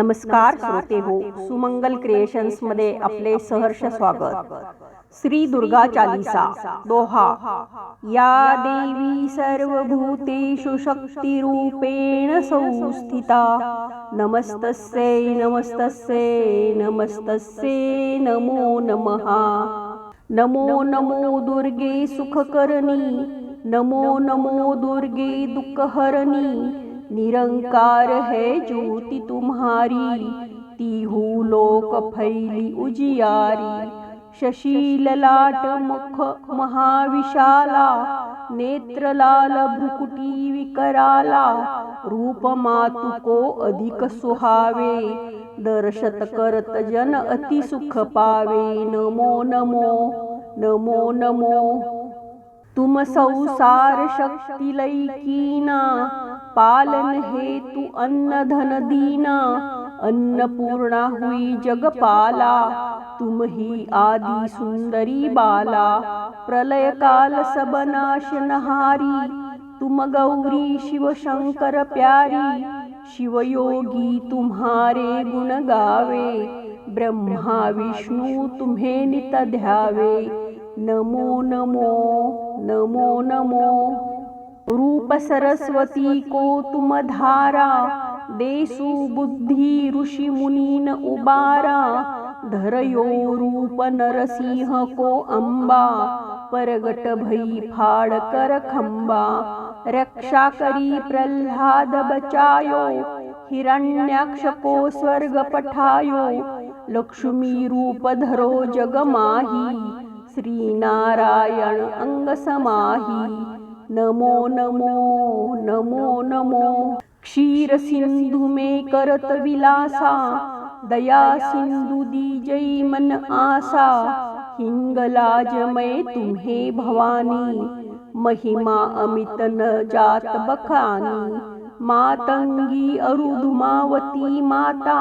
नमस्कार श्रोते हो सुमंगल क्रिएशन्स मध्ये आपले सहर्ष स्वागत. श्री दुर्गा चालीसा दोहा. या देवी सर्वभूतेषु शक्तिरूपेण संस्थिता. नमस्तस्यै नमस्तस्यै नमस्तस्यै नमो नमः. नमो नमो दुर्गे सुखकरणी. नमो नमो दुर्गे दुःखहरणी. निरंकार है ज्योति तुम्हारी, तीहू लोक फैली उजियारी। शशी ललाट मुख महाविशाला नेत्र लाल भ्रुकुटी विकराला। रूप मातु को अधिक सुहावे, दर्शत करत जन अति सुख पावे। नमो नमो नमो नमो। तुम संसार शक्ति लैकीना पालन हेतु अन्न धन दीना, अन्नपूर्णा हुई जगपाला, तुम ही आदि सुंदरी बाला, प्रलय काल सब नाशनहारी तुम गौरी शिव शंकर प्यारी शिवयोगी तुम्हारे गुण गावे, ब्रह्मा विष्णु तुम्हें नित ध्यावे, नमो नमो नमो नमो। रूप सरस्वती को तुम धारा देसु बुद्धि ऋषि मुनीन उबारा, धरयो रूप नरसिंह को अंबा परगट भई फाड़ कर खंबा रक्षा करी प्रल्हाद बचायो, हिरण्याक्ष को स्वर्ग पठायो, लक्ष्मी रूप धरो जग माही श्री नारायण अंग समाही। नमो नमो नमो नमो क्षीर सिंधु में करत विलासा दया सिंधु दीजई मन आसा हिंगलाज मैं तुम्हें भवानी, महिमा अमित न जात बखानी मातंगी अरुधुमावती माता,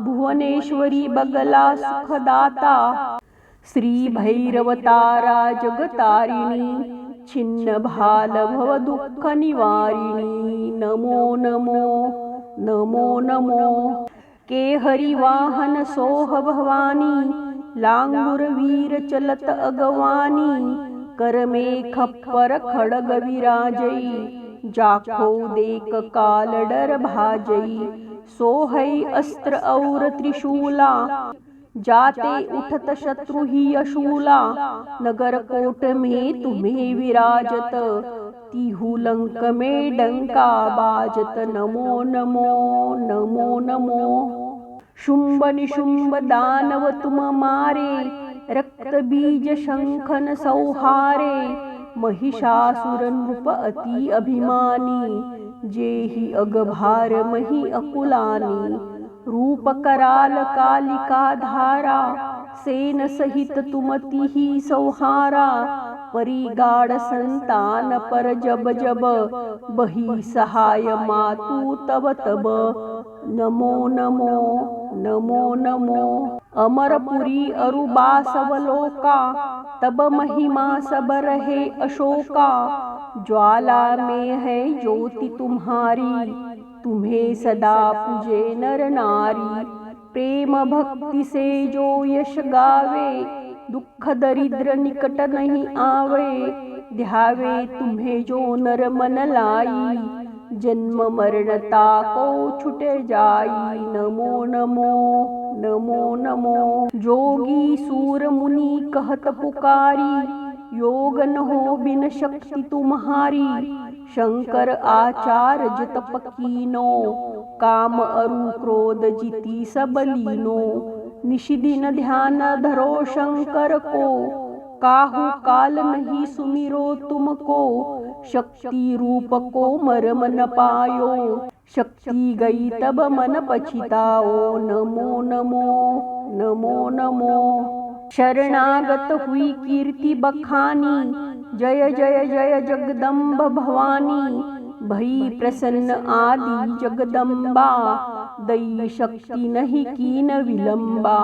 भुवनेश्वरी बगला सुखदाता, श्री भैरवतारा जगतारिणी छिन्न भाल भव दुःख निवारिणी नमो नमो नमो नमो। के वाहन सोह भवानी। लांगुर वीर चलत अगवानी। करमे खप्पर खडग विराजई जाखो देक काल डर भाजई सोहई अस्त्र और त्रिशूला जाते उठत शत्रु ही अशूला। नगर कोट में तुम्हें विराजत। तिहु लंक में डंका बाजत। नमो नमो नमो नमो शुंभ निशुंभ दानव तुम मारे। रक्त बीज शंखन सौहारे। महिषासुर नृप अति अभिमानी। जेहि अगभार मही अकुलानी। रूप कराल कालिका धारा सेन सहित तुमती ही सौहारा परिगाड संतान पर जब जब बही सहाय मातू तब तब। नमो नमो नमो नमो। अमरपुरी अरुबासवलोका, तब महिमा सब रहे अशोका। ज्वाला में है ज्योति तुम्हारी। तुम्हें सदा पूजे नर नारी प्रेम भक्ति से जो यश गावे दुख दरिद्र निकट नहीं आवे। ध्यावे तुम्हें जो नर मन लाई जन्म मरणता को छुटे जाई। नमो नमो नमो नमो जोगी सूर मुनि कहत पुकारी। योग न हो बिन शक्ति तुम्हारी शंकर आचार जत पकीनो काम अरु क्रोध जिती सबलीनो निशिदिन ध्यान धरो शंकर को काहु काल नहीं सुमिरो तुमको शक्ति रूप को मरम न पायो शक्ति गई तब मन पछिताओ नमो नमो नमो नमो। शरणागत हुई कीर्ति बखानी। जय जय जय जगदम्ब भवानी। भई प्रसन्न आदि जगदम्बा। दई शक्ति नहीं कीन विलंबा।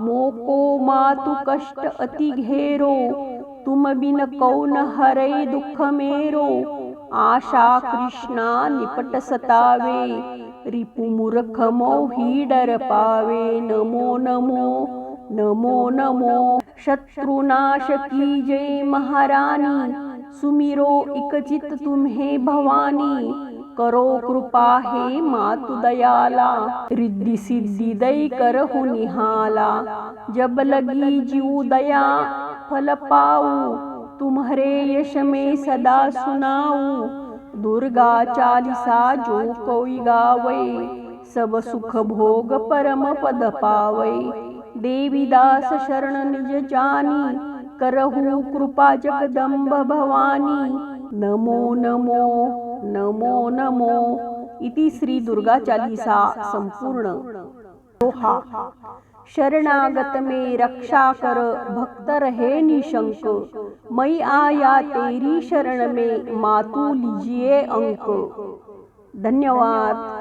मोको मातु कष्ट अति घेरो। तुम बिन कौन हरे दुख मेरो। आशा कृष्णा निपट सतावे। रिपु मूर्ख मोही डर पावे। नमो नमो। नमो नमो शत्रुनाश की जय महारानी, सुमिरो इकचित तुम्हे भवानी, करो कृपा हे मातु दयाला, रिद्धि सिद्धि दई करहु निहाला, जब लगी जीव दया, फल पाऊ, तुम्हारे यश में सदा सुनाऊ, दुर्गा चालीसा जो कोई गावे, सब सुख भोग परम पद पावे। देवी दास शरण निज जानी, करहु कृपा जगदम्ब भवानी। नमो नमो नमो नमो इति श्री दुर्गा चालीसा संपूर्ण। दोहा शरणागत में रक्षा कर, भक्त रहे निशंक। मई आया तेरी शरण में, मातू लीजिए अंक। धन्यवाद।